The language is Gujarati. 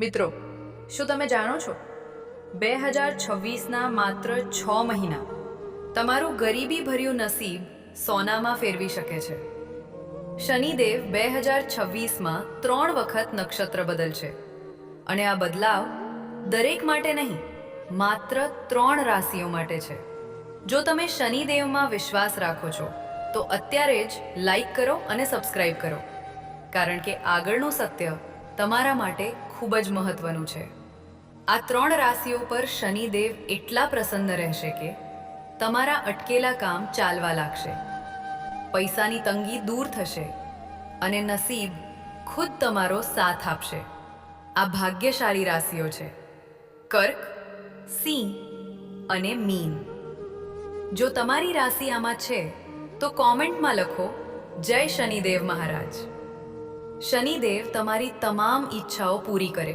મિત્રો, શું તમે જાણો છો? બે હજાર છવ્વીસના માત્ર છ મહિના તમારું ગરીબી ભર્યું નસીબ સોનામાં ફેરવી શકે છે. શનિદેવ બે હજાર છવ્વીસમાં ત્રણ વખત નક્ષત્ર બદલશે અને આ બદલાવ દરેક માટે નહીં, માત્ર ત્રણ રાશિઓ માટે છે. જો તમે શનિદેવમાં વિશ્વાસ રાખો છો, તો અત્યારે જ લાઈક કરો અને સબસ્ક્રાઈબ કરો. કારણ કે આગળનું સત્ય તમારા માટે ખૂબ જ મહત્વનું છે. આ ત્રણ રાશિઓ પર શનિદેવ એટલા પ્રસન્ન રહેશે કે તમારા અટકેલા કામ ચાલવા લાગશે. પૈસાની તંગી દૂર થશે અને નસીબ ખુદ તમારો સાથ આપશે. આ ભાગ્યશાળી રાશિઓ છે. કર્ક, સિંહ અને મીન. જો તમારી રાશિ આમાં છે, તો કોમેન્ટમાં લખો, જય શનિદેવ મહારાજ. શનિદેવ તમારી તમામ ઈચ્છાઓ પૂરી કરે.